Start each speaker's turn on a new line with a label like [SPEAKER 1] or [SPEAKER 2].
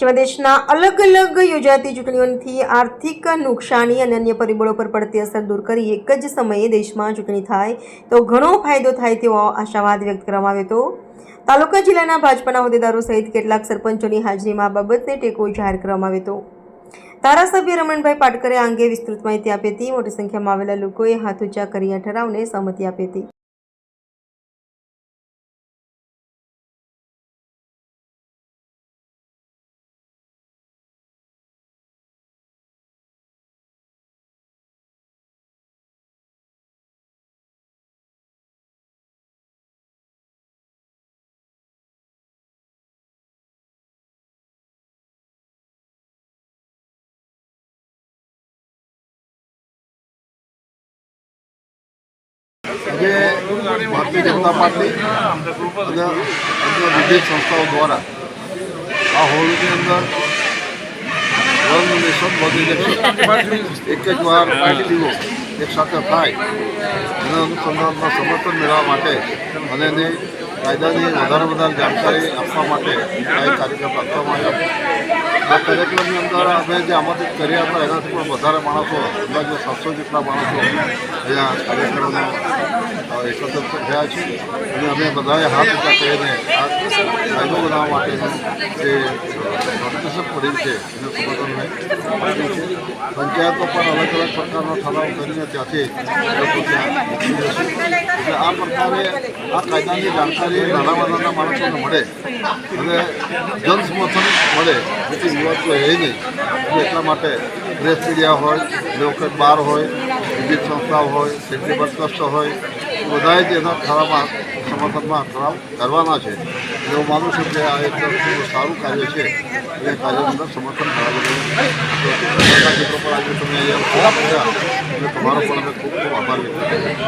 [SPEAKER 1] જેમાં દેશના અલગ અલગ યોજાતી ચૂંટણીઓથી આર્થિક નુકસાની અને અન્ય પરિબળો પર પડતી અસર દૂર કરી એક જ સમયે દેશમાં ચૂંટણી થાય તો ઘણો ફાયદો થાય તેવો આશાવાદ વ્યક્ત કરવામાં આવ્યો હતો. તાલુકા જિલ્લાના ભાજપાના હોદ્દેદારો સહિત કેટલાક સરપંચોની હાજરીમાં આ બાબતને ટેકો જાહેર કરવામાં આવ્યો હતો. ધારાસભ્ય રમણભાઈ પાટકરે આ અંગે વિસ્તૃત માહિતી આપી હતી. મોટી સંખ્યામાં આવેલા લોકોએ હાથ ઊંચા કરી આ ઠરાવને સહમતિ આપી હતી.
[SPEAKER 2] આજે ભારતીય જનતા પાર્ટી અને અન્ય વિવિધ સંસ્થાઓ દ્વારા આ હોળીની અંદર વન નેશન વન એક જ વાર પાર્ટીઓ એક સાથે થાય. એના અનુસંધાનમાં સમર્થન મેળવવા માટે અને એની કાયદાની વધારે વધારે જાણકારી આપવા માટે આ એક કાર્યક્રમ રાખવામાં આવ્યો આ કાર્યક્રમની અંદર અમે જે આમંત્રિત કર્યા હતા એનાથી પણ વધારે માણસો અંદાજે સાતસો જેટલા માણસો અહીંયા કાર્યક્રમનો અ, એકત્ર થયા છે. અને અમે બધાએ હાથ ઊંચા કરીને આ કાયદો બનાવવા માટેનું જે નોટિફિકેશન પડી છે એનું સમર્થન મેં આપ્યું છે પંચાયતો પણ અલગ અલગ પ્રકારનો ઠરાવ કરીને ત્યાંથી લોકો એટલે આ પ્રકારે આ કાયદાની જાણકારી નાના નાના માણસોને મળે અને જનસમર્થન મળે, જેથી વિવાદ તો એ નહીં એટલે માટે પ્રેસ મીડિયા હોય લોકલ બાર હોય, વિવિધ સંસ્થાઓ હોય સેન્ટ્રી ટ્રસ્ટ હોય બધાએ જ એના ઠરાવમાં સમર્થનમાં કરવાના છે. હું માનું છું કે આ એક સારું કાર્ય છે. એ કાર્યની અંદર સમર્થન કરાવેલું મિત્રો પણ આજે તમે અહીંયા તમારો પણ અમે ખૂબ ખૂબ આભાર વ્યક્ત